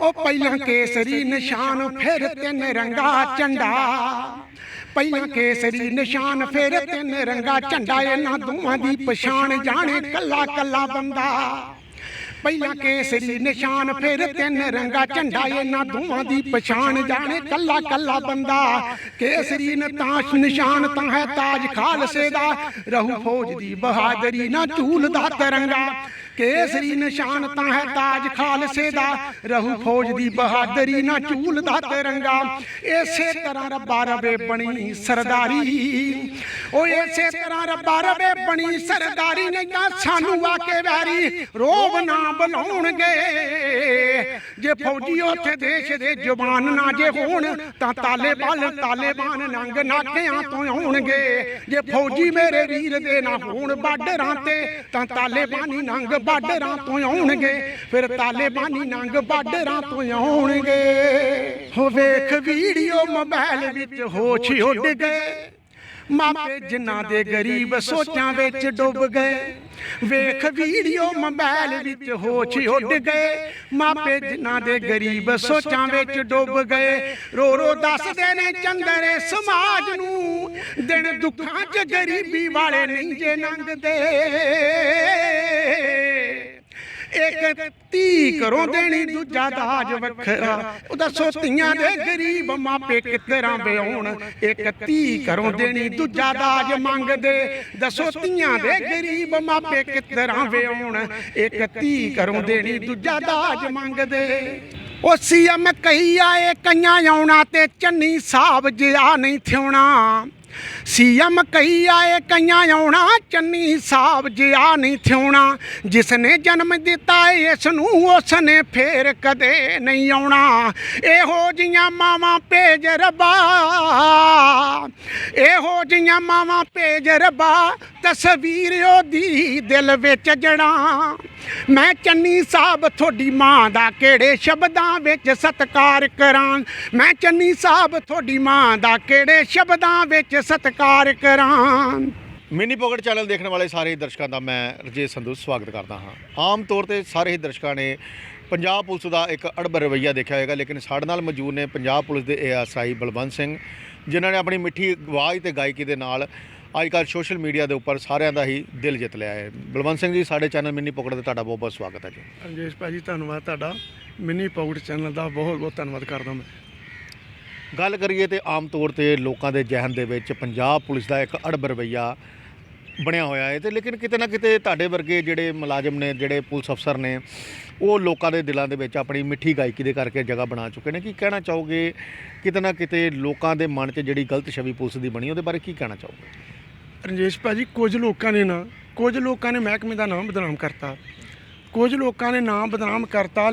ਉਹ ਪਹਿਲਾਂ ਕੇਸਰੀ ਨਿਸ਼ਾਨ ਫਿਰ ਤਿੰਨ ਰੰਗਾ ਝੰਡਾ। ਪਹਿਲਾਂ ਕੇਸਰੀ ਨਿਸ਼ਾਨ ਫਿਰ ਤਿੰਨ ਰੰਗਾ ਝੰਡਾ। ਇਹਨਾਂ ਦੋਵਾਂ ਦੀ ਪਛਾਣ ਜਾਣੇ ਕੱਲਾ ਕੱਲਾ ਬੰਦਾ। ਪਹਿਲਾਂ ਕੇਸਰੀ ਨਿਸ਼ਾਨ, ਫਿਰ ਤਿੰਨ ਰੰਗਾ ਝੰਡਾ ਇਹਨਾਂ ਦੋਵਾਂ ਦੀ ਪਛਾਣ। ਜਾਣੇ ਕੱਲਾ ਕੱਲਾ ਬੰਦਾ, ਕੇਸਰੀ ਨ ਨਿਸ਼ਾਨ ਤਾਂ ਹੈ ਤਾਜ ਖਾਲਸੇ ਦਾ। ਰਹੂ ਫੌਜ ਦੀ ਬਹਾਦਰੀ, ਨਾ ਝੂਲਦਾ ਤਿਰੰਗਾ। ਕੇਸਰੀ ਨਿਸ਼ਾਨ ਤਾਂ ਹੈ ਤਾਜ ਖਾਲਸੇ ਦਾ। ਰਹੂ ਫੌਜ ਦੀ ਬਹਾਦਰੀ, ਨਾ ਝੂਲਦਾ ਤਿਰੰਗਾ। ਇਸੇ ਤਰ੍ਹਾਂ ਰੱਬਾ ਰਵੇ ਬਣੀ ਸਰਦਾਰੀ। ਓ ਇਸੇ ਤਰ੍ਹਾਂ ਰੱਬਾ ਰਵੇ ਬਣੀ ਸਰਦਾਰੀ, ਨਹੀਂ ਤਾਂ ਸਾਨੂੰ ਆ ਕੇ ਵੈਰੀ। ਰੋਬ ਨਾ ਬੁਲਾਉਣਗੇ ਜੇ ਫੌਜੀ ਉੱਥੇ ਦੇਸ਼ ਦੇ ਜਵਾਨ ਨਾ ਜੇ ਹੋਣ ਤਾਂ ਤਾਲੇਬਾਨ ਤਾਲੇਬਾਨ ਨੰਗ ਨਾਕਿਆਂ ਤੋਂ ਆਉਣਗੇ। ਜੇ ਫੌਜੀ ਮੇਰੇ ਵੀਰ ਦੇ ਨਾ ਹੋਣ ਬਾਰਡਰਾਂ ਤੇ ਤਾਂ ਤਾਲੇਬਾਨੀ ਨੰਗ ਬਾਰਡਰਾਂ ਤੋਂ ਆਉਣਗੇ। ਫਿਰ ਤਾਲੇਬਾਨੀ ਨੰਗ ਬਾਰਡਰਾਂ ਤੋਂ ਆਉਣਗੇ। ਹੋ ਵੇਖ ਵੀਡੀਓ ਮੋਬਾਈਲ ਵਿੱਚ ਹੋਸ਼ ਉੱਡ ਗਏ। ਮਾਪੇ ਜਿਨ੍ਹਾਂ ਦੇ ਗਰੀਬ ਸੋਚਾਂ ਵਿੱਚ ਡੁੱਬ ਗਏ। ਵੇਖ ਵੀਡੀਓ ਮੋਬਾਈਲ ਵਿੱਚ ਹੋਸ਼ ਉੱਡ ਗਏ। ਮਾਪੇ ਜਿਨ੍ਹਾਂ ਦੇ ਗਰੀਬ ਸੋਚਾਂ ਵਿੱਚ ਡੁੱਬ ਗਏ। ਰੋ ਰੋ ਦੱਸਦੇ ਨੇ ਚੰਦਰੇ ਸਮਾਜ ਨੂੰ, ਦਿਨ ਦੁੱਖਾਂ 'ਚ ਗਰੀਬੀ ਵਾਲੇ ਨਹੀਂ ਜੇ ਲੰਘਦੇ। ਇੱਕ ਧੀ ਕਰੋ ਦੇਣੀ, ਦੂਜਾ ਦਾਜ ਵੱਖਰਾ। ਉਹ ਦੱਸੋ ਧੀਆਂ ਦੇ ਗਰੀਬ ਮਾਪੇ ਕਿਤਰਾਂ ਵਿਆਉਣ ਇੱਕ ਧੀ ਕਰੋ ਦੇਣੀ, ਦੂਜਾ ਦਾਜ ਮੰਗਦੇ। ਦੱਸੋ ਧੀਆਂ ਦੇ ਗਰੀਬ ਮਾਪੇ ਕਿਤਰਾਂ ਵਿਆਉਣ ਇੱਕ ਧੀ ਕਰੋ ਦੇਣੀ, ਦੂਜਾ ਦਾਜ ਮੰਗਦੇ। ਉਹ ਸੀਐਮ ਕਹੀ ਆਏ, ਕਈਆਂ ਆਉਣਾ ਤੇ ਚੰਨੀ ਸਾਹਿਬ ਜਿਆ ਨਹੀਂ ਥਿਉਣਾ। ਸੀਐਮ ਕਹੀ ਆਏ ਕਈਆਂ ਆਉਣਾ, ਚੰਨੀ ਸਾਹਿਬ ਜਿਆ ਨਹੀਂ ਥਿਉਣਾ। ਜਿਸ ਨੇ ਜਨਮ ਦਿੱਤਾ ਇਸ ਨੂੰ ਉਸ ਨੇ ਫੇਰ ਕਦੇ ਨਹੀਂ ਆਉਣਾ। ਇਹੋ ਜੀਆਂ ਮਾਵਾਂ ਭੇਜ ਰੱਬਾ। ਇਹੋ ਜੀਆਂ ਮਾਵਾਂ ਭੇਜ ਰੱਬਾ, ਤਸਵੀਰ ਉਹਦੀ ਦਿਲ ਵਿੱਚ ਜਣਾ ਮੈਂ ਚੰਨੀ ਸਾਹਿਬ ਤੁਹਾਡੀ ਮਾਂ ਦਾ ਕਿਹੜੇ ਸ਼ਬਦਾਂ ਵਿੱਚ ਸਤਿਕਾਰ ਕਰਾਂ? ਮੈਂ ਚੰਨੀ ਸਾਹਿਬ ਤੁਹਾਡੀ ਮਾਂ ਦਾ ਕਿਹੜੇ ਸ਼ਬਦਾਂ ਵਿੱਚ ਸਤਿਕਾਰ ਕਰਾਂ। ਮਿਨੀ ਪੋਕਟ ਚੈਨਲ ਦੇਖਣ ਵਾਲੇ ਸਾਰੇ ਦਰਸ਼ਕਾਂ ਦਾ ਮੈਂ ਰਜੇ ਸੰਧੂ ਸਵਾਗਤ ਕਰਦਾ ਹਾਂ। ਆਮ ਤੌਰ ਤੇ ਸਾਰੇ ਹੀ ਦਰਸ਼ਕਾਂ ਨੇ ਪੰਜਾਬ ਪੁਲਿਸ ਦਾ ਇੱਕ ਅੜਬ ਰਵੱਈਆ ਦੇਖਿਆ ਹੋਵੇਗਾ ਲੇਕਿਨ ਸਾਡੇ ਨਾਲ ਮੌਜੂਦ ਨੇ ਪੰਜਾਬ ਪੁਲਿਸ ਦੇ ਏਐਸਆਈ ਬਲਵੰਤ ਸਿੰਘ ਜਿਨ੍ਹਾਂ ਨੇ ਆਪਣੀ ਮਿੱਠੀ ਆਵਾਜ਼ ਤੇ ਗਾਇਕੀ ਦੇ ਨਾਲ ਅੱਜ ਕੱਲ੍ਹ ਸੋਸ਼ਲ ਮੀਡੀਆ ਦੇ ਉੱਪਰ ਸਾਰਿਆਂ ਦਾ ਹੀ ਦਿਲ ਜਿੱਤ ਲਿਆ ਹੈ। ਬਲਵੰਤ ਸਿੰਘ ਜੀ ਸਾਡੇ ਚੈਨਲ ਮਿਨੀ ਪੋਕਟ ਤੇ ਤੁਹਾਡਾ ਬਹੁਤ ਬਹੁਤ ਸਵਾਗਤ ਹੈ ਜੀ। ਰਜੇਸ਼ ਭਾਜੀ ਧੰਨਵਾਦ ਤੁਹਾਡਾ। ਮਿਨੀ ਪਾਊਟ ਚੈਨਲ ਦਾ ਬਹੁਤ ਬਹੁਤ ਧੰਨਵਾਦ ਕਰਦਾ ਮੈਂ। ਗੱਲ ਕਰੀਏ ਤੇ ਆਮ ਤੌਰ ਤੇ ਲੋਕਾਂ ਦੇ ਜ਼ਿਹਨ ਦੇ ਵਿੱਚ ਪੰਜਾਬ ਪੁਲਿਸ ਦਾ ਇੱਕ ਅੜਬ ਰਵੱਈਆ ਬਣਿਆ ਹੋਇਆ ਹੈ ਤੇ ਲੇਕਿਨ ਕਿਤੇ ਨਾ ਕਿਤੇ ਤੁਹਾਡੇ ਵਰਗੇ ਜਿਹੜੇ ਮੁਲਾਜ਼ਮ ਨੇ, ਜਿਹੜੇ ਪੁਲਿਸ ਅਫਸਰ ਨੇ, ਉਹ ਲੋਕਾਂ ਦੇ ਦਿਲਾਂ ਦੇ ਵਿੱਚ ਆਪਣੀ ਮਿੱਠੀ ਗਾਇਕੀ ਦੇ ਕਰਕੇ ਜਗ੍ਹਾ ਬਣਾ ਚੁੱਕੇ ਨੇ। ਕੀ ਕਹਿਣਾ ਚਾਹੋਗੇ? ਕਿਤੇ ਨਾ ਕਿਤੇ ਲੋਕਾਂ ਦੇ ਮਨ 'ਚ ਜਿਹੜੀ ਗਲਤ ਛਵੀ ਪੁਲਿਸ ਦੀ ਬਣੀ, ਉਹਦੇ ਬਾਰੇ ਕੀ ਕਹਿਣਾ ਚਾਹੋਗੇ? ਰਜੇਸ਼ ਭਾਜੀ, ਕੁਝ ਲੋਕਾਂ ਨੇ ਨਾ, ਕੁਝ ਲੋਕਾਂ ਨੇ ਮਹਿਕਮੇ ਦਾ ਨਾਮ ਬਦਨਾਮ ਕਰਤਾ। ਕੁਝ ਲੋਕਾਂ ਨੇ ਨਾਮ ਬਦਨਾਮ ਕਰਤਾ।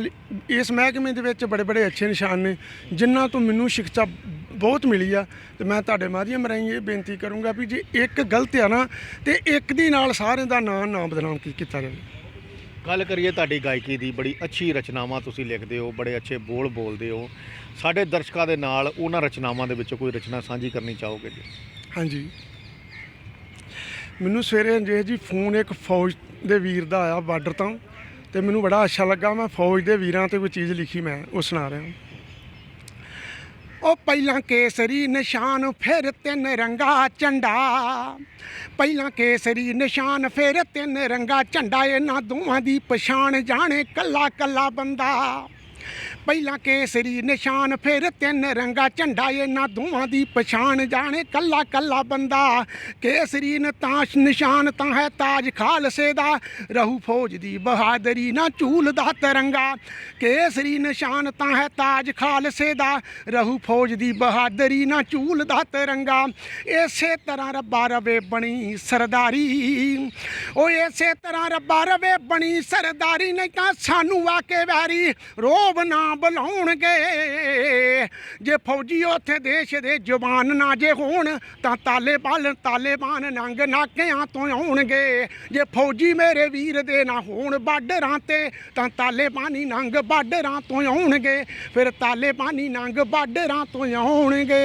ਇਸ ਮਹਿਕਮੇ ਦੇ ਵਿੱਚ ਬੜੇ ਬੜੇ ਅੱਛੇ ਨਿਸ਼ਾਨ ਨੇ ਜਿਨ੍ਹਾਂ ਤੋਂ ਮੈਨੂੰ ਸਿੱਖਿਆ ਬਹੁਤ ਮਿਲੀ ਆ ਤੇ ਮੈਂ ਤੁਹਾਡੇ ਮਾਧਿਅਮ ਰਾਹੀਂ ਇਹ ਬੇਨਤੀ ਕਰੂੰਗਾ ਵੀ ਜੇ ਇੱਕ ਗਲਤ ਆ ਨਾ ਤੇ ਇੱਕ ਦੀ ਨਾਲ ਸਾਰਿਆਂ ਦਾ ਨਾਮ ਨਾ ਬਦਨਾਮ ਕੀ- ਕੀਤਾ ਜਾਵੇ? ਗੱਲ ਕਰੀਏ ਤੁਹਾਡੀ ਗਾਇਕੀ ਦੀ ਬੜੀ ਅੱਛੀ ਰਚਨਾਵਾਂ ਤੁਸੀਂ ਲਿਖਦੇ ਹੋ ਬੜੇ ਅੱਛੇ ਬੋਲ ਬੋਲਦੇ ਹੋ। ਸਾਡੇ ਦਰਸ਼ਕਾਂ ਦੇ ਨਾਲ ਉਹਨਾਂ ਰਚਨਾਵਾਂ ਦੇ ਵਿੱਚੋਂ ਕੋਈ ਰਚਨਾ ਸਾਂਝੀ ਕਰਨੀ ਚਾਹੋਗੇ ਜੀ? ਹਾਂਜੀ। ਮੈਨੂੰ ਸਵੇਰੇ ਜੇ ਜੀ ਫੋਨ ਇੱਕ ਫੌਜ ਦੇ ਵੀਰ ਦਾ ਆਇਆ ਬਾਰਡਰ ਤੋਂ। ਤੇ ਮੈਨੂੰ ਬੜਾ ਅੱਛਾ ਲੱਗਾ, ਮੈਂ ਫੌਜ ਦੇ ਵੀਰਾਂ ਤੇ ਕੋਈ ਚੀਜ਼ ਲਿਖੀ ਮੈਂ, ਉਹ ਸੁਣਾ ਰਿਹਾ ਉਹ ਪਹਿਲਾਂ ਕੇਸਰੀ ਨਿਸ਼ਾਨ, ਫਿਰ ਤਿੰਨ ਰੰਗਾ ਝੰਡਾ। ਪਹਿਲਾਂ ਕੇਸਰੀ ਨਿਸ਼ਾਨ, ਫਿਰ ਤਿੰਨ ਰੰਗਾ ਝੰਡਾ। ਇਹਨਾਂ ਦੋਵਾਂ ਦੀ ਪਛਾਣ ਜਾਣੇ ਕੱਲਾ ਕੱਲਾ ਬੰਦਾ। ਪਹਿਲਾਂ ਕੇਸਰੀ ਨਿਸ਼ਾਨ, ਫਿਰ ਤਿੰਨ ਰੰਗਾ, ਝੰਡਾ ਇਹਨਾਂ ਦੋਵਾਂ ਦੀ ਪਛਾਣ। ਜਾਣੇ ਕੱਲਾ ਕੱਲਾ ਬੰਦਾ, ਕੇਸਰੀ ਨ ਤਾਸ਼ ਨਿਸ਼ਾਨ ਤਾਂ ਹੈ ਤਾਜ ਖਾਲਸੇ ਦਾ। ਰਹੂ ਫੌਜ ਦੀ ਬਹਾਦਰੀ, ਨਾ ਝੂਲ ਦਾ ਤਿਰੰਗਾ। ਕੇਸਰੀ ਨਿਸ਼ਾਨ ਤਾਂ ਹੈ ਤਾਜ ਖਾਲਸੇ ਦਾ। ਰਹੂ ਫੌਜ ਦੀ ਬਹਾਦਰੀ, ਨਾ ਝੂਲ ਦਾ ਤਿਰੰਗਾ। ਇਸੇ ਤਰ੍ਹਾਂ ਰੱਬਾ ਰਵੇ ਬਣੀ ਸਰਦਾਰੀ। ਉਹ ਇਸੇ ਤਰ੍ਹਾਂ ਰੱਬਾ ਰਵੇ ਬਣੀ ਸਰਦਾਰੀ, ਨਹੀਂ ਤਾਂ ਸਾਨੂੰ ਆ ਕੇ ਵੈਰੀ ਰੋਬ ਨਾ ਬੁਲਾਉਣਗੇ? ਜੇ ਫੌਜੀ ਉੱਥੇ ਦੇਸ਼ ਦੇ ਜਵਾਨ ਨਾ ਜੇ ਹੋਣ, ਤਾਂ ਤਾਲੇਬਾਨ ਤਾਲੇਬਾਨ ਨੰਗ ਨਾਕਿਆਂ ਤੋਂ ਆਉਣਗੇ। ਜੇ ਫੌਜੀ ਮੇਰੇ ਵੀਰ ਦੇ ਨਾ ਹੋਣ ਬਾਰਡਰਾਂ ਤੇ, ਤਾਂ ਤਾਲੇਬਾਨੀ ਨੰਗ ਬਾਰਡਰਾਂ ਤੋਂ ਆਉਣਗੇ। ਫਿਰ ਤਾਲੇਬਾਨੀ ਨੰਗ ਬਾਰਡਰਾਂ ਤੋਂ ਆਉਣਗੇ।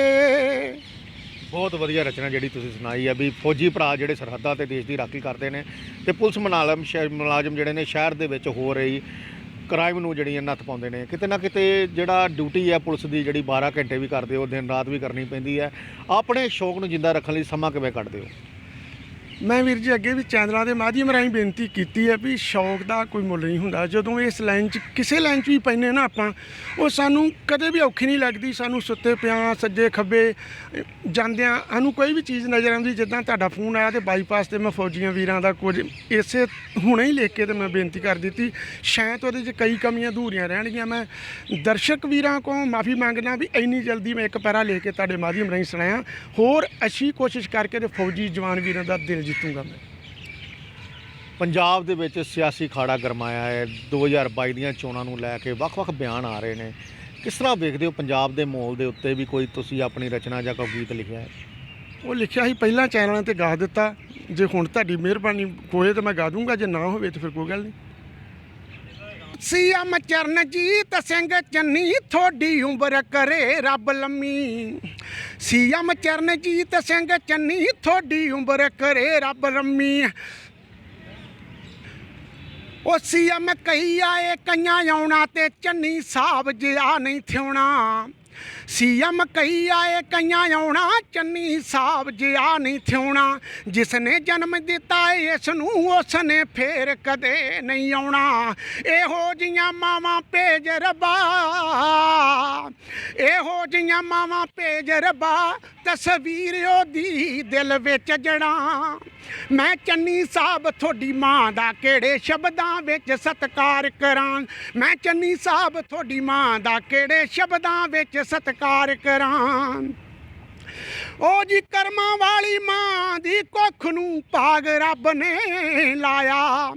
ਬਹੁਤ ਵਧੀਆ ਰਚਨਾ ਜਿਹੜੀ ਤੁਸੀਂ ਸੁਣਾਈ ਹੈ ਵੀ ਫੌਜੀ ਭਰਾ ਜਿਹੜੇ ਸਰਹੱਦਾਂ ਤੇ ਦੇਸ਼ ਦੀ ਰਾਖੀ ਕਰਦੇ ਨੇ, ਤੇ ਪੁਲਿਸ ਮੁਲਾਜ਼ਮ ਮੁਲਾਜ਼ਮ ਜਿਹੜੇ ਨੇ ਸ਼ਹਿਰ ਦੇ ਵਿੱਚ ਹੋ ਰਹੀ ਕ੍ਰਾਈਮ ਨੂੰ ਜਿਹੜੀਆਂ ਨੱਥ ਪਾਉਂਦੇ ਨੇ। ਕਿਤੇ ਨਾ ਕਿਤੇ ਜਿਹੜਾ ਡਿਊਟੀ ਹੈ ਪੁਲਿਸ ਦੀ, ਜਿਹੜੀ 12 ਘੰਟੇ ਵੀ ਕਰਦੇ ਹੋ, ਦਿਨ ਰਾਤ ਵੀ ਕਰਨੀ ਪੈਂਦੀ ਹੈ। ਆਪਣੇ ਸ਼ੌਕ ਨੂੰ ਜਿੰਦਾ ਰੱਖਣ ਲਈ ਸਮਾਂ ਕਿਵੇਂ ਕੱਢਦੇ ਹੋ? ਮੈਂ ਵੀਰ ਜੀ ਅੱਗੇ ਵੀ ਚੈਨਲਾਂ ਦੇ ਮਾਧਿਅਮ ਰਾਹੀਂ ਬੇਨਤੀ ਕੀਤੀ ਹੈ ਵੀ ਸ਼ੌਕ ਦਾ ਕੋਈ ਮੁੱਲ ਨਹੀਂ ਹੁੰਦਾ। ਜਦੋਂ ਇਸ ਲਾਈਨ 'ਚ ਕਿਸੇ ਲਾਈਨ 'ਚ ਵੀ ਪੈਨੇ ਨਾ ਆਪਾਂ, ਉਹ ਸਾਨੂੰ ਕਦੇ ਵੀ ਔਖੀ ਨਹੀਂ ਲੱਗਦੀ, ਸਾਨੂੰ ਸੁੱਤੇ ਪਿਆਂ, ਸੱਜੇ ਖੱਬੇ, ਜਾਂਦਿਆਂ ਸਾਨੂੰ ਕੋਈ ਵੀ ਚੀਜ਼ ਨਜ਼ਰ ਆਉਂਦੀ, ਜਿੱਦਾਂ ਤੁਹਾਡਾ ਫੋਨ ਆਇਆ ਤੇ ਬਾਈਪਾਸ ਤੇ ਮੈਂ ਫੌਜੀਆਂ ਵੀਰਾਂ ਦਾ ਕੁਝ ਇਸੇ ਹੁਣੇ ਹੀ ਲਿਖ ਕੇ ਤੇ ਮੈਂ ਬੇਨਤੀ ਕਰ ਦਿੱਤੀ। ਸ਼ਾਇਦ ਉਹਦੇ 'ਚ ਕਈ ਕਮੀਆਂ ਅਧੂਰੀਆਂ ਰਹਿਣਗੀਆਂ। ਮੈਂ ਦਰਸ਼ਕ ਵੀਰਾਂ ਕੋਲ ਮਾਫੀ ਮੰਗਣਾ ਵੀ ਇੰਨੀ ਜਲਦੀ ਮੈਂ ਇੱਕ ਪੈਰਾ ਲੈ ਕੇ ਤੁਹਾਡੇ ਮਾਧਿਅਮ ਰਾਹੀਂ ਸੁਣਾਇਆ। ਹੋਰ ਅੱਛੀ ਕੋਸ਼ਿਸ਼ ਕਰਕੇ ਤੇ ਫੌਜੀ ਜਵਾਨ ਵੀਰਾਂ ਦਾ ਦਿਲ ਜਿੱਤੂਗਾ। ਮੈਂ ਪੰਜਾਬ ਦੇ ਵਿੱਚ ਸਿਆਸੀ ਖਾੜਾ ਗਰਮਾਇਆ ਹੈ। 2022 ਦੀਆਂ ਚੋਣਾਂ ਨੂੰ ਲੈ ਕੇ ਵੱਖ-ਵੱਖ ਬਿਆਨ ਆ ਰਹੇ ਨੇ। ਕਿਸ ਤਰ੍ਹਾਂ ਵੇਖਦੇ ਹੋ ਪੰਜਾਬ ਦੇ ਮਾਹੌਲ ਦੇ ਉੱਤੇ ਵੀ ਕੋਈ ਤੁਸੀਂ ਆਪਣੀ ਰਚਨਾ ਜਾਂ ਕੋਈ ਗੀਤ ਲਿਖਿਆ ਹੈ? ਉਹ ਲਿਖਿਆ ਸੀ, ਪਹਿਲਾਂ ਚੈਨਲਾਂ ਤੇ ਗਾ ਦਿੱਤਾ। ਜੇ ਹੁਣ ਤੁਹਾਡੀ ਮਿਹਰਬਾਨੀ ਹੋਏ ਤਾਂ ਮੈਂ ਗਾ ਦੂੰਗਾ, ਜੇ ਨਾ ਹੋਵੇ ਤਾਂ ਫਿਰ ਕੋਈ ਗੱਲ ਨਹੀਂ। ਸੀਐਮ ਚਰਨਜੀਤ ਸਿੰਘ ਚੰਨੀ ਥੋੜੀ ਉਮਰ ਕਰੇ ਰੱਬ ਲੰਮੀ। ਸੀਐਮ ਚਰਨਜੀਤ ਸਿੰਘ ਚੰਨੀ ਥੋੜੀ ਉਮਰ ਕਰੇ ਰੱਬ ਲੰਮੀ। ਉਹ ਸੀਐਮ ਕਹੀ ਆਏ ਕਈਆਂ ਆਉਣਾ ਤੇ ਚੰਨੀ ਸਾਹਿਬ ਜਿਆ ਨਹੀਂ ਥਿਉਣਾ। ਸੀਐਮ ਕਹੀ ਆਏ ਕਈਆਂ ਆਉਣਾ, ਚੰਨੀ ਸਾਹਿਬ ਜਿਆ ਨਹੀਂ ਥਿਉਣਾ। ਜਿਸ ਨੇ ਜਨਮ ਦਿੱਤਾ ਇਸ ਨੂੰ ਉਸ ਨੇ ਫੇਰ ਕਦੇ ਨਹੀਂ ਆਉਣਾ। ਇਹੋ ਜੀਆਂ ਮਾਵਾਂ ਭੇਜ ਰੱਬਾ। ਇਹੋ ਜੀਆਂ ਮਾਵਾਂ ਭੇਜ ਰੱਬਾ। ਤਸਵੀਰ ਉਹਦੀ ਦਿਲ ਵਿੱਚ ਜੜਾ। ਮੈਂ ਚੰਨੀ ਸਾਹਿਬ ਤੁਹਾਡੀ ਮਾਂ ਦਾ ਕਿਹੜੇ ਸ਼ਬਦਾਂ ਵਿੱਚ ਸਤਕਾਰ ਕਰਾਂ? ਮੈਂ ਚੰਨੀ ਸਾਹਿਬ ਤੁਹਾਡੀ ਮਾਂ ਦਾ ਕਿਹੜੇ ਸ਼ਬਦਾਂ ਵਿੱਚ ਸਤਕਾਰ ਕਾਰ ਕਰਾਂ। ਉਹ ਜੀ ਕਰਮਾਂ ਵਾਲੀ ਮਾਂ ਦੀ ਕੁੱਖ ਨੂੰ ਭਾਗ ਰੱਬ ਨੇ ਲਾਇਆ।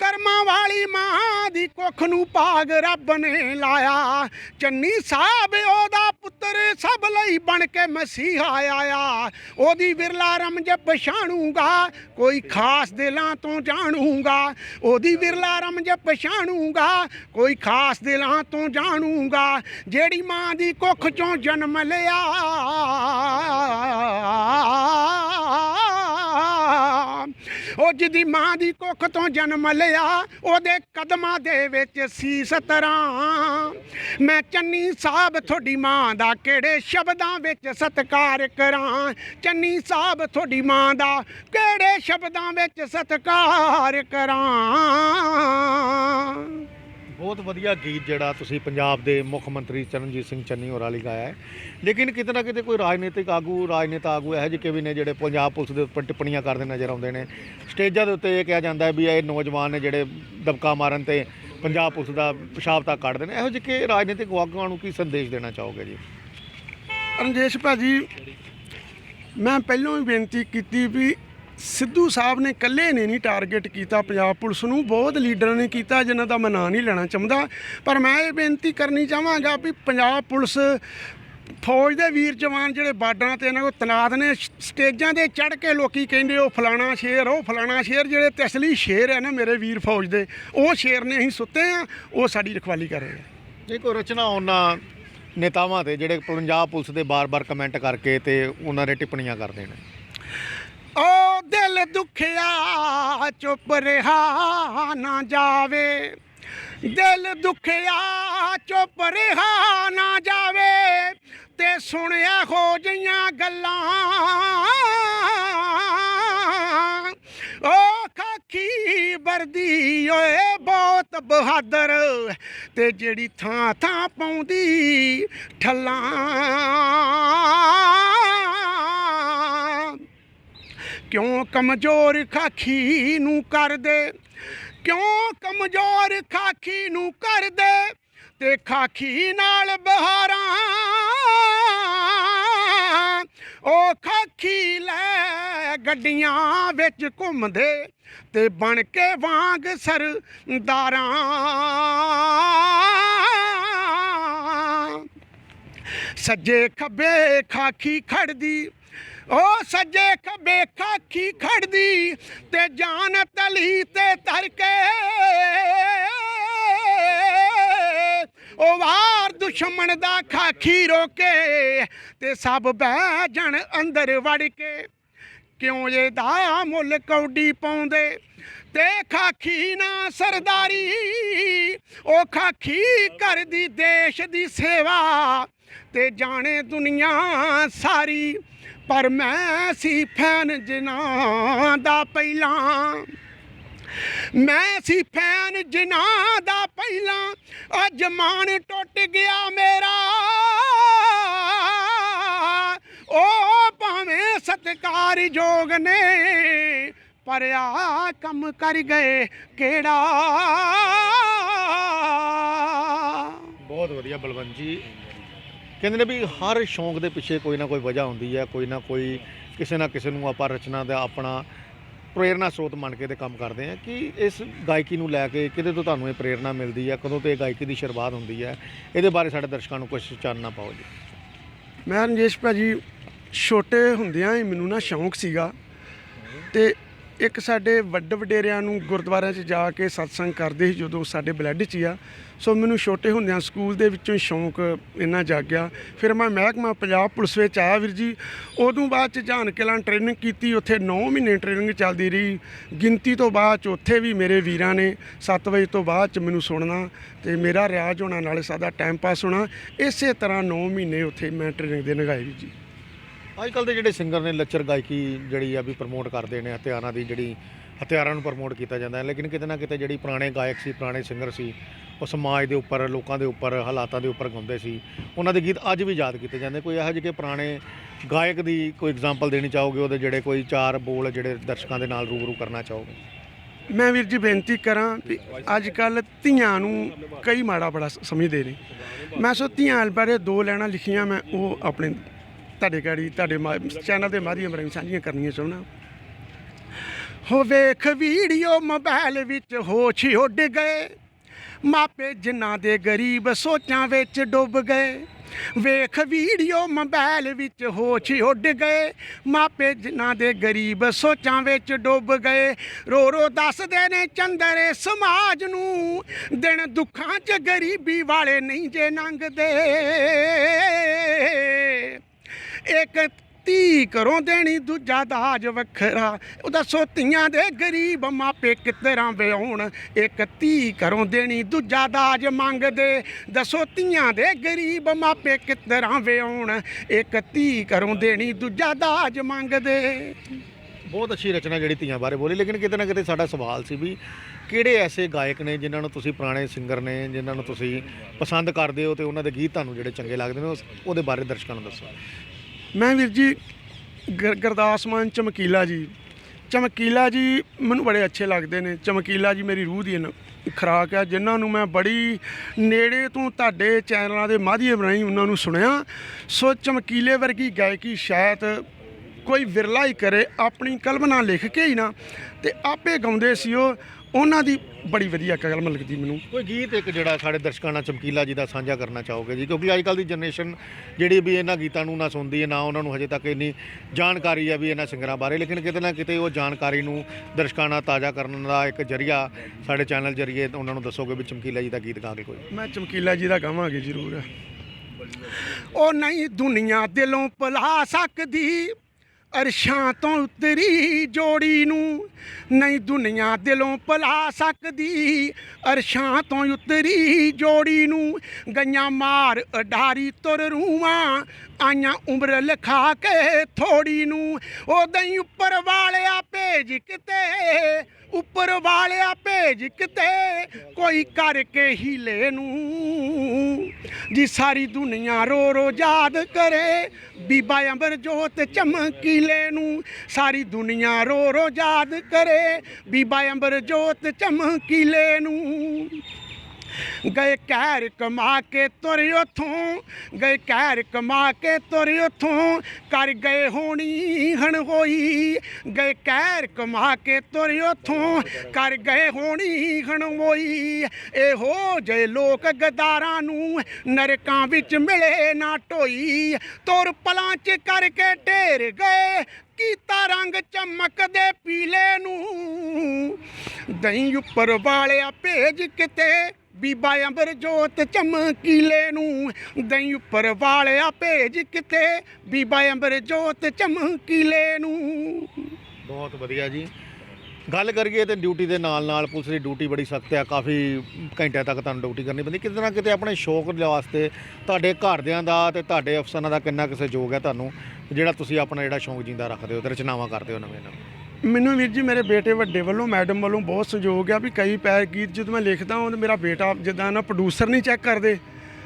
ਕਰਮਾਂ ਵਾਲੀ ਮਾਂ ਦੀ ਕੁੱਖ ਨੂੰ ਭਾਗ ਰੱਬ ਨੇ ਲਾਇਆ। ਚੰਨੀ ਸਾਹਿਬ ਉਹਦਾ ਪੁੱਤਰ ਸਭ ਲਈ ਬਣ ਕੇ ਮਸੀਹਾ ਆਇਆ। ਉਹਦੀ ਵਿਰਲਾ ਰਮਜ ਪਛਾਣੂਗਾ, ਕੋਈ ਖਾਸ ਦਿਲਾਂ ਤੋਂ ਜਾਣੂਗਾ। ਉਹਦੀ ਵਿਰਲਾ ਰਮਜ ਪਛਾਣੂਗਾ, ਕੋਈ ਖਾਸ ਦਿਲਾਂ ਤੋਂ ਜਾਣੂਗਾ। ਜਿਹੜੀ ਮਾਂ ਦੀ ਕੁੱਖ ਚੋਂ ਜਨਮ ਲਿਆ। ਉਹ ਜਿਹਦੀ ਮਾਂ ਦੀ ਕੁੱਖ ਤੋਂ ਜਨਮ ਲਿਆ, ਉਹਦੇ ਕਦਮਾਂ ਦੇ ਵਿੱਚ ਸੀਸ ਤਰਾਂ। ਮੈਂ ਚੰਨੀ ਸਾਹਿਬ ਤੁਹਾਡੀ ਮਾਂ ਦਾ ਕਿਹੜੇ ਸ਼ਬਦਾਂ ਵਿੱਚ ਸਤਕਾਰ ਕਰਾਂ? ਚੰਨੀ ਸਾਹਿਬ, ਤੁਹਾਡੀ ਮਾਂ ਦਾ ਕਿਹੜੇ ਸ਼ਬਦਾਂ ਵਿੱਚ ਸਤਕਾਰ ਕਰਾਂ? ਬਹੁਤ ਵਧੀਆ ਗੀਤ ਜਿਹੜਾ ਤੁਸੀਂ ਪੰਜਾਬ ਦੇ ਮੁੱਖ ਮੰਤਰੀ ਚਰਨਜੀਤ ਸਿੰਘ ਚੰਨੀ ਹੋਰਾਂ ਲਈ ਗਾਇਆ ਹੈ। ਲੇਕਿਨ ਕਿਤੇ ਨਾ ਕਿਤੇ ਕੋਈ ਰਾਜਨੀਤਿਕ ਆਗੂ, ਰਾਜਨੇਤਾ ਆਗੂ ਇਹੋ ਜਿਹੇ ਵੀ ਨੇ ਜਿਹੜੇ ਪੰਜਾਬ ਪੁਲਿਸ ਦੇ ਉੱਪਰ ਟਿੱਪਣੀਆਂ ਕਰਦੇ ਨਜ਼ਰ ਆਉਂਦੇ ਨੇ? ਸਟੇਜਾਂ ਦੇ ਉੱਤੇ ਇਹ ਕਿਹਾ ਜਾਂਦਾ ਹੈ ਵੀ ਇਹ ਨੌਜਵਾਨ ਨੇ ਜਿਹੜੇ ਦਬਕਾ ਮਾਰਨ ਤੇ ਪੰਜਾਬ ਪੁਲਿਸ ਦਾ ਪਿਸ਼ਾਬ ਤੱਕ ਕੱਢਦੇ ਨੇ। ਇਹੋ ਜਿਹੇ ਕਿ ਰਾਜਨੀਤਿਕ ਆਗੂਆਂ ਨੂੰ ਕੀ ਸੰਦੇਸ਼ ਦੇਣਾ ਚਾਹੋਗੇ ਜੀ? ਰਣਜੇਸ਼ ਭਾਜੀ, ਮੈਂ ਪਹਿਲਾਂ ਹੀ ਬੇਨਤੀ ਕੀਤੀ ਵੀ ਸਿੱਧੂ ਸਾਹਿਬ ਨੇ ਇਕੱਲੇ ਨੇ ਨਹੀਂ ਟਾਰਗੇਟ ਕੀਤਾ ਪੰਜਾਬ ਪੁਲਿਸ ਨੂੰ। ਬਹੁਤ ਲੀਡਰਾਂ ਨੇ ਕੀਤਾ ਜਿਨ੍ਹਾਂ ਦਾ ਮੈਂ ਨਾਂ ਨਹੀਂ ਲੈਣਾ ਚਾਹੁੰਦਾ। ਪਰ ਮੈਂ ਇਹ ਬੇਨਤੀ ਕਰਨੀ ਚਾਹਾਂਗਾ ਵੀ ਪੰਜਾਬ ਪੁਲਿਸ ਫੌਜ ਦੇ ਵੀਰ ਜਵਾਨ ਜਿਹੜੇ ਬਾਰਡਰਾਂ ਤੇ ਇਹਨਾਂ ਕੋਲ ਤਨਾਤ ਨੇ। ਸਟੇਜਾਂ ਤੇ ਚੜ ਕੇ ਲੋਕੀ ਕਹਿੰਦੇ ਉਹ ਫਲਾਣਾ ਸ਼ੇਰ ਉਹ ਫਲਾਣਾ ਸ਼ੇਰ ਜਿਹੜੇ ਤੇ ਅਸਲੀ ਸ਼ੇਰ ਹੈ ਨਾ ਮੇਰੇ ਵੀਰ ਫੌਜ ਦੇ ਉਹ ਸ਼ੇਰ ਨੇ ਅਸੀਂ ਸੁੱਤੇ ਆ ਉਹ ਸਾਡੀ ਰਖਵਾਲੀ ਕਰ ਰਹੇ ਆ। ਕੋਈ ਰਚਨਾ ਉਹਨਾਂ ਨੇਤਾਵਾਂ ਤੇ ਜਿਹੜੇ ਪੰਜਾਬ ਪੁਲਿਸ ਦੇ ਬਾਰ-ਬਾਰ ਕਮੈਂਟ ਕਰਕੇ ਤੇ ਉਹਨਾਂ ਦੇ ਟਿੱਪਣੀਆਂ ਕਰਦੇ ਨੇ? ਓ ਦਿਲ ਦੁਖਿਆ ਚੁੱਪ ਰਿਹਾ ਨਾ ਜਾਵੇ। ਦਿਲ ਦੁਖਿਆ ਚੁੱਪ ਰਿਹਾ ਨਾ ਜਾਵੇ। ਤੇ ਸੁਣਿਆ ਹੋ ਜੀਆਂ ਗੱਲਾਂ। ਓ ਖਾਕੀ ਵਰਦੀ ਓਏ, ਬਹੁਤ ਬਹਾਦਰ। ਤੇ ਜਿਹੜੀ ਥਾਂ ਥਾਂ ਪਾਉਂਦੀ ਠੱਲਾਂ। ਕਿਉਂ ਕਮਜ਼ੋਰ ਖਾਖੀ ਨੂੰ ਕਰਦੇ? ਕਿਉਂ ਕਮਜ਼ੋਰ ਖਾਖੀ ਨੂੰ ਕਰਦੇ? ਤੇ ਖਾਖੀ ਨਾਲ ਬਹਾਰਾਂ। ਉਹ ਖਾਖੀ ਲੈ ਗੱਡੀਆਂ ਵਿੱਚ ਘੁੰਮਦੇ ਤੇ ਬਣ ਕੇ ਵਾਂਗ ਸਰਦਾਰਾਂ। ਸੱਜੇ ਖੱਬੇ ਖਾਖੀ ਖੜਦੀ ਉਹ ਸੱਜੇ ਖੱਬੇ ਖਾਖੀ ਖੜਦੀ ਤੇ ਜਾਨ ਤਲੀ ਤੇ ਧਰ ਕੇ ਉਹ ਵਾਰ ਦੁਸ਼ਮਣ ਦਾ ਖਾਖੀ ਰੋਕੇ ਤੇ ਸਭ ਬਹਿ ਜਾਣ ਅੰਦਰ ਵੜ ਕੇ। ਕਿਉਂ ਇਹਦਾ ਮੁੱਲ ਕੌਡੀ ਪਾਉਂਦੇ? ਤੇ ਖਾਖੀ ਨਾ ਸਰਦਾਰੀ, ਉਹ ਖਾਖੀ ਕਰਦੀ ਦੇਸ਼ ਦੀ ਸੇਵਾ ਤੇ ਜਾਣੇ ਦੁਨੀਆ ਸਾਰੀ। ਪਰ ਮੈਂ ਸੀ ਫੈਨ ਜਿਨ੍ਹਾਂ ਦਾ ਪਹਿਲਾਂ। ਮੈਂ ਸੀ ਫੈਨ ਜਿਨ੍ਹਾਂ ਦਾ ਪਹਿਲਾਂ ਅੱਜ ਮਾਨ ਟੁੱਟ ਗਿਆ ਮੇਰਾ। ਉਹ ਭਾਵੇਂ ਸਤਿਕਾਰਯੋਗ ਨੇ, ਪਰ ਆ ਕੰਮ ਕਰ ਗਏ ਕਿਹੜਾ? ਬਹੁਤ ਵਧੀਆ ਬਲਵੰਤ ਜੀ। ਕਹਿੰਦੇ ਨੇ ਵੀ ਹਰ ਸ਼ੌਂਕ ਦੇ ਪਿੱਛੇ ਕੋਈ ਨਾ ਕੋਈ ਵਜ੍ਹਾ ਹੁੰਦੀ ਹੈ, ਕੋਈ ਨਾ ਕੋਈ, ਕਿਸੇ ਨਾ ਕਿਸੇ ਨੂੰ ਆਪਾਂ ਰਚਨਾ ਦਾ ਆਪਣਾ ਪ੍ਰੇਰਨਾ ਸਰੋਤ ਮੰਨ ਕੇ ਤੇ ਕੰਮ ਕਰਦੇ ਆ ਕਿ ਇਸ ਗਾਇਕੀ ਨੂੰ ਲੈ ਕੇ ਕਿਤੇ ਤੋਂ ਤੁਹਾਨੂੰ ਇਹ ਪ੍ਰੇਰਨਾ ਮਿਲਦੀ ਹੈ ਕਦੋਂ ਤੋਂ ਇਹ ਗਾਇਕੀ ਦੀ ਸ਼ੁਰੂਆਤ ਹੁੰਦੀ ਹੈ ਇਹਦੇ ਬਾਰੇ ਸਾਡੇ ਦਰਸ਼ਕਾਂ ਨੂੰ ਕੁਝ ਚਾਨਣਾ ਪਾਓ ਜੀ। ਮੈਂ ਰਣਜੀਤ ਭਾਜੀ, ਛੋਟੇ ਹੁੰਦਿਆਂ ਹੀ ਮੈਨੂੰ ਨਾ ਸ਼ੌਂਕ ਸੀਗਾ ਤੇ ਇੱਕ ਸਾਡੇ ਵੱਡ ਵਡੇਰਿਆਂ ਨੂੰ ਗੁਰਦੁਆਰਿਆਂ 'ਚ ਜਾ ਕੇ ਸਤਸੰਗ ਕਰਦੇ ਸੀ ਜਦੋਂ ਸਾਡੇ ਬਲੱਡ 'ਚ ਹੀ ਆ। ਸੋ ਮੈਨੂੰ ਛੋਟੇ ਹੁੰਦਿਆਂ ਸਕੂਲ ਦੇ ਵਿੱਚੋਂ ਹੀ ਸ਼ੌਂਕ ਇੰਨਾ ਜਾਗਿਆ। ਫਿਰ ਮੈਂ ਮਹਿਕਮਾ ਪੰਜਾਬ ਪੁਲਿਸ ਵਿੱਚ ਆਇਆ ਵੀਰ ਜੀ। ਉਦੋਂ ਬਾਅਦ 'ਚ ਜਾਨ ਕਿਲਾਂ ਟ੍ਰੇਨਿੰਗ ਕੀਤੀ। ਉੱਥੇ 9 ਮਹੀਨੇ ਟ੍ਰੇਨਿੰਗ ਚੱਲਦੀ ਰਹੀ। ਗਿਣਤੀ ਤੋਂ ਬਾਅਦ 'ਚ ਉੱਥੇ ਵੀ ਮੇਰੇ ਵੀਰਾਂ ਨੇ 7 ਵਜੇ ਤੋਂ ਬਾਅਦ 'ਚ ਮੈਨੂੰ ਸੁਣਨਾ ਤੇ ਮੇਰਾ ਰਿਆਜ਼ ਹੋਣਾ, ਨਾਲੇ ਸਾਡਾ ਟਾਈਮ ਪਾਸ ਹੋਣਾ। ਇਸੇ ਤਰ੍ਹਾਂ 9 ਮਹੀਨੇ ਉੱਥੇ ਮੈਂ ਟ੍ਰੇਨਿੰਗ ਦੇ ਨਗਾਏ ਵੀਰ ਜੀ। ਅੱਜ ਕੱਲ ਦੇ ਜਿਹੜੇ ਸਿੰਗਰ ਨੇ, ਲੱਚਰ ਗਾਇਕੀ ਜਿਹੜੀ ਆ ਵੀ ਪ੍ਰਮੋਟ ਕਰਦੇ ਨੇ, ਹਥਿਆਰਾਂ ਦੀ ਜਿਹੜੀ ਹਥਿਆਰਾਂ ਨੂੰ ਪ੍ਰਮੋਟ ਕੀਤਾ ਜਾਂਦਾ ਹੈ, ਲੇਕਿਨ ਕਿਤੇ ਨਾ ਕਿਤੇ ਜਿਹੜੀ ਪੁਰਾਣੇ ਗਾਇਕ ਸੀ, ਪੁਰਾਣੇ ਸਿੰਗਰ ਸੀ, ਉਹ ਸਮਾਜ ਦੇ ਉੱਪਰ, ਲੋਕਾਂ ਦੇ ਉੱਪਰ, ਹਾਲਾਤਾਂ ਦੇ ਉੱਪਰ ਗਾਉਂਦੇ ਸੀ, ਉਹਨਾਂ ਦੇ ਗੀਤ ਅੱਜ ਵੀ ਯਾਦ ਕੀਤੇ ਜਾਂਦੇ ਕੋਈ ਇਹੋ ਜਿਹੇ ਪੁਰਾਣੇ ਗਾਇਕ ਦੀ ਕੋਈ ਐਗਜ਼ਾਮਪਲ ਦੇਣੀ ਚਾਹੋਗੇ, ਉਹਦੇ ਜਿਹੜੇ ਕੋਈ ਚਾਰ ਬੋਲ ਜਿਹੜੇ ਦਰਸ਼ਕਾਂ ਦੇ ਨਾਲ ਰੂਬਰੂ ਕਰਨਾ ਚਾਹੋਗੇ? ਮੈਂ ਵੀਰ ਜੀ ਬੇਨਤੀ ਕਰਾਂ ਵੀ ਅੱਜ ਕੱਲ ਧੀਆਂ ਨੂੰ ਕਈ ਮਾੜਾ ਬੜਾ ਸਮਝਦੇ ਨੇ। ਮੈਂ ਸੋ ਧੀਆਂ ਬਾਰੇ ਦੋ ਲੈਣਾ ਲਿਖੀਆਂ, ਮੈਂ ਉਹ ਆਪਣੇ ਤੁਹਾਡੇ ਗਾੜੀ, ਤੁਹਾਡੇ ਚੈਨਲ ਦੇ ਮਾਧਿਅਮ ਰਾਹੀਂ ਸਾਂਝੀਆਂ ਕਰਨੀਆਂ ਚਾਹੁੰਦਾ। ਹੋ ਵੇਖ ਵੀਡੀਓ ਮੋਬਾਈਲ ਵਿੱਚ ਹੋਸ਼ ਉੱਡ ਗਏ। ਮਾਪੇ ਜਿਨ੍ਹਾਂ ਦੇ ਗਰੀਬ ਸੋਚਾਂ ਵਿੱਚ ਡੁੱਬ ਗਏ। ਵੇਖ ਵੀਡੀਓ ਮੋਬਾਈਲ ਵਿੱਚ ਹੋਸ਼ ਉੱਡ ਗਏ। ਮਾਪੇ ਜਿਨ੍ਹਾਂ ਦੇ ਗਰੀਬ ਸੋਚਾਂ ਵਿੱਚ ਡੁੱਬ ਗਏ। ਰੋ ਰੋ ਦੱਸਦੇ ਨੇ ਚੰਦਰੇ ਸਮਾਜ ਨੂੰ, ਦਿਨ ਦੁੱਖਾਂ 'ਚ ਗਰੀਬੀ ਵਾਲੇ ਨਹੀਂ ਜੇ ਲੰਘਦੇ ਇੱਕ ਧੀ ਘਰੋਂ ਦੇਣੀ, ਦੂਜਾ ਦਾਜ ਵੱਖਰਾ। ਉਹ ਦੱਸੋ ਧੀਆਂ ਦੇ ਗਰੀਬ ਮਾਪੇ ਕਿਤਰਾਂ ਵਿਆਉਣ ਇੱਕ ਧੀ ਘਰੋਂ ਦੇਣੀ, ਦੂਜਾ ਦਾਜ ਮੰਗਦੇ। ਦੱਸੋ ਧੀਆਂ ਦੇ ਗਰੀਬ ਮਾਪੇ ਕਿਤਰਾਂ ਵਿਆਉਣ ਇੱਕ ਧੀ ਘਰੋਂ ਦੇਣੀ, ਦੂਜਾ ਦਾਜ ਮੰਗਦੇ। ਬਹੁਤ ਅੱਛੀ ਰਚਨਾ ਜਿਹੜੀ ਧੀਆਂ ਬਾਰੇ ਬੋਲੀ, ਲੇਕਿਨ ਕਿਤੇ ਨਾ ਕਿਤੇ ਸਾਡਾ ਸਵਾਲ ਸੀ ਵੀ ਕਿਹੜੇ ਐਸੇ ਗਾਇਕ ਨੇ ਜਿਨ੍ਹਾਂ ਨੂੰ ਤੁਸੀਂ ਪੁਰਾਣੇ ਸਿੰਗਰ ਨੇ, ਜਿਨ੍ਹਾਂ ਨੂੰ ਤੁਸੀਂ ਪਸੰਦ ਕਰਦੇ ਹੋ ਤੇ ਉਹਨਾਂ ਦੇ ਗੀਤ ਤੁਹਾਨੂੰ ਜਿਹੜੇ ਚੰਗੇ ਲੱਗਦੇ ਨੇ ਉਹਦੇ ਬਾਰੇ ਦਰਸ਼ਕਾਂ ਨੂੰ ਦੱਸੋ। ਮੈਂ ਵੀਰ ਜੀ, ਗੁਰ- ਗੁਰਦਾਸ ਮਾਨ, ਚਮਕੀਲਾ ਜੀ। ਚਮਕੀਲਾ ਜੀ ਮੈਨੂੰ ਬੜੇ ਅੱਛੇ ਲੱਗਦੇ ਨੇ। ਚਮਕੀਲਾ ਜੀ ਮੇਰੀ ਰੂਹ ਦੀ ਨ- ਖੁਰਾਕ ਆ, ਜਿਨ੍ਹਾਂ ਨੂੰ ਮੈਂ ਬੜੀ ਨੇੜੇ ਤੋਂ ਤੁਹਾਡੇ ਚੈਨਲਾਂ ਦੇ ਮਾਧਿਅਮ ਰਾਹੀਂ ਉਹਨਾਂ ਨੂੰ ਸੁਣਿਆ। ਸੋ ਚਮਕੀਲੇ ਵਰਗੀ ਗਾਇਕੀ ਸ਼ਾਇਦ ਕੋਈ ਵਿਰਲਾ ਹੀ ਕਰੇ, ਆਪਣੀ ਕਲਪਨਾ ਲਿਖ ਕੇ ਹੀ ਨਾ, ਤੇ ਆਪੇ ਗਾਉਂਦੇ ਸੀ ਉਹ। ਉਹਨਾਂ ਦੀ ਬੜੀ ਵਧੀਆ ਕਲਮ ਲੱਗਦੀ ਮੈਨੂੰ। ਕੋਈ ਗੀਤ ਇੱਕ ਜਿਹੜਾ ਸਾਡੇ ਦਰਸ਼ਕਾਂ ਨਾਲ ਚਮਕੀਲਾ ਜੀ ਦਾ ਸਾਂਝਾ ਕਰਨਾ ਚਾਹੋਗੇ ਜੀ? ਕਿਉਂਕਿ ਅੱਜ ਕੱਲ ਦੀ ਜਨਰੇਸ਼ਨ ਜਿਹੜੀ ਵੀ ਇਹਨਾਂ ਗੀਤਾਂ ਨੂੰ ਨਾ ਸੁਣਦੀ ਹੈ ਨਾ ਉਹਨਾਂ ਨੂੰ ਹਜੇ ਤੱਕ ਇੰਨੀ ਜਾਣਕਾਰੀ ਹੈ ਵੀ ਇਹਨਾਂ ਸਿੰਗਰਾਂ ਬਾਰੇ। ਲੇਕਿਨ ਕਿਤੇ ਨਾ ਕਿਤੇ ਉਹ ਜਾਣਕਾਰੀ ਨੂੰ ਦਰਸ਼ਕਾਂ ਨਾਲ ਤਾਜ਼ਾ ਕਰਨ ਦਾ ਇੱਕ ਜਰੀਆ ਸਾਡੇ ਚੈਨਲ ਜਰੀਏ ਉਹਨਾਂ ਨੂੰ ਦੱਸੋਗੇ ਵੀ ਚਮਕੀਲਾ ਜੀ ਦਾ ਗੀਤ ਗਾ ਕੇ ਕੋਈ। ਮੈਂ ਚਮਕੀਲਾ ਜੀ ਦਾ ਗਾਵਾਂਗੇ ਜ਼ਰੂਰ। ਉਹ ਨਹੀਂ ਦੁਨੀਆ ਦਿਲੋਂ ਭੁਲਾ ਸਕਦੀ ਅਰਸ਼ਾਂ ਤੋਂ ਉਤਰੀ ਜੋੜੀ ਨੂੰ ਨਹੀਂ ਦੁਨੀਆ ਦਿਲੋਂ ਭੁਲਾ ਸਕਦੀ। ਅਰਸ਼ਾਂ ਤੋਂ ਉਤਰੀ ਜੋੜੀ ਨੂੰ ਗਈਆਂ ਮਾਰ ਅਡਾਰੀ ਤੁਰ ਰੂਹਾਂ ਆਈਆਂ ਉਮਰ ਲਿਖਾ ਕੇ ਥੋੜੀ ਨੂੰ ਉਦਾਂ ਹੀ ਉੱਪਰ ਵਾਲਿਆ ਭੇਜ ਕਿਤੇ, ਉੱਪਰ ਵਾਲਿਆ ਭੇਜ ਕਿਤੇ, ਕੋਈ ਕਰਕੇ ਹੀਲੇ ਨੂੰ। ਜੀ ਸਾਰੀ ਦੁਨੀਆ ਰੋ ਰੋ ਯਾਦ ਕਰੇ, ਬੀਬਾ ਅੰਬਰ ਜੋਤ ਚਮਕੀਲੇ ਨੂੰ। ਸਾਰੀ ਦੁਨੀਆ ਰੋ ਰੋ ਯਾਦ ਕਰੇ, ਬੀਬਾ ਅੰਬਰ ਜੋਤ ਚਮਕੀਲੇ ਨੂੰ। ਗਏ ਕਹਿਰ ਕਮਾ ਕੇ ਤੁਰ ਉਥੋਂ, ਗਏ ਕਹਿਰ ਕਮਾ ਕੇ ਤੁਰ ਉਥੋਂ, ਕਰ ਗਏ ਹੋਣੀ ਹਣ ਹੋਈ, ਗਏ ਕਹਿਰ ਕਮਾ ਕੇ ਤੁਰ ਉਥੋਂ, ਕਰ ਗਏ ਹੋਣੀ ਹਣ ਹੋਈ। ਇਹੋ ਜੇ ਲੋਕ ਗਦਾਰਾਂ ਨੂੰ ਨਰਕਾਂ ਵਿੱਚ ਮਿਲੇ ਨਾ ਢੋਈ ਤੁਰ ਪਲਾਂ 'ਚ ਕਰਕੇ ਢੇਰ ਗਏ, ਕੀਤਾ ਰੰਗ ਚਮਕਦੇ ਪੀਲੇ ਨੂੰ। ਦਹੀਂ ਉੱਪਰ ਵਾਲਿਆ ਭੇਜ ਕਿਤੇ ਬੀਬਾ ਅੰਬਰ ਚਮਕੀਲੇ ਨੂੰ ਦਈ ਉੱਪਰ ਵਾਲਿਆ ਭੇਜ ਕਿਤੇ ਬੀਬਾ ਅੰਬਰ ਚਮਕੀਲੇ ਨੂੰ। ਬਹੁਤ ਵਧੀਆ ਜੀ। ਗੱਲ ਕਰੀਏ ਤੇ ਡਿਊਟੀ ਦੇ ਨਾਲ ਨਾਲ ਪੁਲਿਸ ਦੀ ਡਿਊਟੀ ਬੜੀ ਸਖਤ ਆ, ਕਾਫੀ ਘੰਟਿਆਂ ਤੱਕ ਤੁਹਾਨੂੰ ਡਿਊਟੀ ਕਰਨੀ ਪੈਂਦੀ। ਕਿਤੇ ਨਾ ਕਿਤੇ ਆਪਣੇ ਸ਼ੌਕ ਦੇ ਵਾਸਤੇ ਤੁਹਾਡੇ ਘਰਦਿਆਂ ਦਾ ਤੇ ਤੁਹਾਡੇ ਅਫਸਰਾਂ ਦਾ ਕਿੰਨਾ ਕਿਸੇ ਸਹਿਯੋਗ ਹੈ ਤੁਹਾਨੂੰ, ਜਿਹੜਾ ਤੁਸੀਂ ਆਪਣਾ ਜਿਹੜਾ ਸ਼ੌਕ ਜਿੰਦਾ ਰੱਖਦੇ ਹੋ ਤੇ ਰਚਨਾਵਾਂ ਕਰਦੇ ਹੋ ਨਵੇਂ ਨਵੇਂ ਮੈਨੂੰ ਵੀਰ ਜੀ, ਮੇਰੇ ਬੇਟੇ ਵੱਡੇ ਵੱਲੋਂ, ਮੈਡਮ ਵੱਲੋਂ ਬਹੁਤ ਸਹਿਯੋਗ ਆ ਵੀ ਕਈ ਪੈ ਗੀਤ ਜਦੋਂ ਮੈਂ ਲਿਖਦਾ ਹਾਂ ਮੇਰਾ ਬੇਟਾ ਜਿੱਦਾਂ ਨਾ ਪ੍ਰੋਡਿਊਸਰ ਨਹੀਂ ਚੈੱਕ ਕਰਦੇ।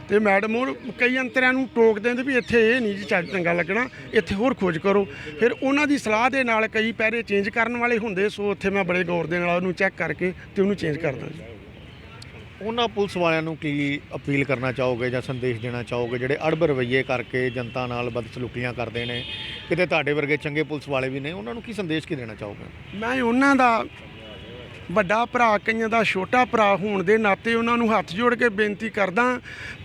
ਤੇ ਮੈਡਮ ਉਹ ਕਈ ਅੰਤਰਿਆਂ ਨੂੰ ਟੋਕ ਦਿੰਦੇ ਵੀ ਇੱਥੇ ਇਹ ਨਹੀਂ ਜੀ ਚੱਜ ਚੰਗਾ ਲੱਗਣਾ, ਇੱਥੇ ਹੋਰ ਖੋਜ ਕਰੋ। ਫਿਰ ਉਹਨਾਂ ਦੀ ਸਲਾਹ ਦੇ ਨਾਲ ਕਈ ਪੈਰੇ ਚੇਂਜ ਕਰਨ ਵਾਲੇ ਹੁੰਦੇ, ਸੋ ਉੱਥੇ ਮੈਂ ਬੜੇ ਗੌਰ ਦੇ ਨਾਲ ਉਹਨੂੰ ਚੈੱਕ ਕਰਕੇ ਤੇ ਉਹਨੂੰ ਚੇਂਜ ਕਰਦਾ ਜੀ। ਉਹਨਾਂ ਪੁਲਿਸ ਵਾਲਿਆਂ ਨੂੰ ਕੀ ਅਪੀਲ ਕਰਨਾ ਚਾਹੋਗੇ ਜਾਂ ਸੰਦੇਸ਼ ਦੇਣਾ ਚਾਹੋਗੇ? ਜਿਹੜੇ ਅੜਬ ਰਵੱਈਏ ਕਰਕੇ ਜਨਤਾ ਨਾਲ ਬਦਸਲੂਕੀਆਂ ਕਰਦੇ ਨੇ, ਕਿਤੇ ਤੁਹਾਡੇ ਵਰਗੇ ਚੰਗੇ ਪੁਲਿਸ ਵਾਲੇ ਵੀ ਨੇ, ਉਹਨਾਂ ਨੂੰ ਕੀ ਸੰਦੇਸ਼ ਕੀ ਦੇਣਾ ਚਾਹੋਗੇ? ਮੈਂ ਉਹਨਾਂ ਦਾ ਵੱਡਾ ਭਰਾ ਕਈਆਂ ਦਾ ਛੋਟਾ ਭਰਾ ਹੋਣ ਦੇ ਨਾਤੇ ਉਹਨਾਂ ਨੂੰ ਹੱਥ ਜੋੜ ਕੇ ਬੇਨਤੀ ਕਰਦਾ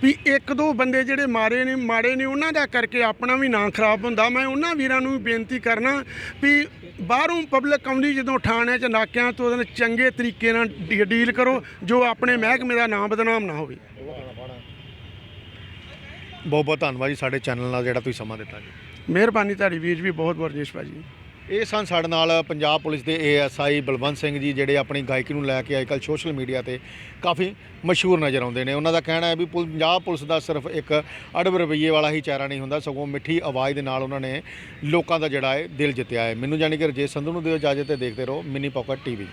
ਵੀ ਇੱਕ ਦੋ ਬੰਦੇ ਜਿਹੜੇ ਮਾਰੇ ਨੇ ਮਾੜੇ ਨੇ ਉਹਨਾਂ ਦਾ ਕਰਕੇ ਆਪਣਾ ਵੀ ਨਾਂ ਖਰਾਬ ਹੁੰਦਾ। ਮੈਂ ਉਹਨਾਂ ਵੀਰਾਂ ਨੂੰ ਵੀ ਬੇਨਤੀ ਕਰਨਾ ਵੀ ਬਾਹਰੋਂ ਪਬਲਿਕ ਆਉਂਦੀ ਜਦੋਂ ਥਾਣਿਆਂ 'ਚ ਨਾਕਿਆਂ ਤੋਂ ਉਹਦੇ ਨਾਲ ਚੰਗੇ ਤਰੀਕੇ ਨਾਲ ਡੀਲ ਕਰੋ ਜੋ ਆਪਣੇ ਮਹਿਕਮੇ ਦਾ ਨਾਮ ਬਦਨਾਮ ਨਾ ਹੋਵੇ। ਬਹੁਤ ਬਹੁਤ ਧੰਨਵਾਦ ਜੀ ਸਾਡੇ ਚੈਨਲ ਨਾਲ ਜਿਹੜਾ ਤੁਸੀਂ ਸਮਾਂ ਦਿੱਤਾ ਜੀ। ਮਿਹਰਬਾਨੀ ਤੁਹਾਡੀ ਵੀਰ ਵੀ ਬਹੁਤ ਬਹੁਤ ਰਜੇਸ਼ ਭਾਜੀ ਇਹ ਸਨ ਸਾਡੇ ਨਾਲ ਪੰਜਾਬ ਪੁਲਿਸ ਦੇ ਏਐਸਆਈ ਬਲਵੰਤ ਸਿੰਘ ਜੀ, ਜਿਹੜੇ ਆਪਣੀ ਗਾਇਕੀ ਨੂੰ ਲੈ ਕੇ ਅੱਜਕੱਲ ਸੋਸ਼ਲ ਮੀਡੀਆ ਤੇ ਕਾਫੀ ਮਸ਼ਹੂਰ ਨਜ਼ਰ ਆਉਂਦੇ ਨੇ। ਉਹਨਾਂ ਦਾ ਕਹਿਣਾ ਹੈ ਵੀ ਪੁਲ- ਪੰਜਾਬ ਪੁਲਿਸ ਦਾ ਸਿਰਫ ਇੱਕ ਅੜਬ ਰਵੱਈਏ ਵਾਲਾ ਹੀ ਚਿਹਰਾ ਨਹੀਂ ਹੁੰਦਾ, ਸਗੋਂ ਮਿੱਠੀ ਆਵਾਜ਼ ਦੇ ਨਾਲ ਉਹਨਾਂ ਨੇ ਲੋਕਾਂ ਦਾ ਜਿਹੜਾ ਹੈ ਦਿਲ ਜਿੱਤਿਆ ਹੈ। ਮੈਨੂੰ ਜਾਣੀ ਕਿ ਰਜੇਸ਼ ਸੰਧੂ ਨੂੰ ਦਿਓ ਇਜਾਜ਼ਤ ਤੇ ਦੇਖਦੇ ਰਹੋ ਮਿਨੀ ਪਾਕਟ ਟੀਵੀ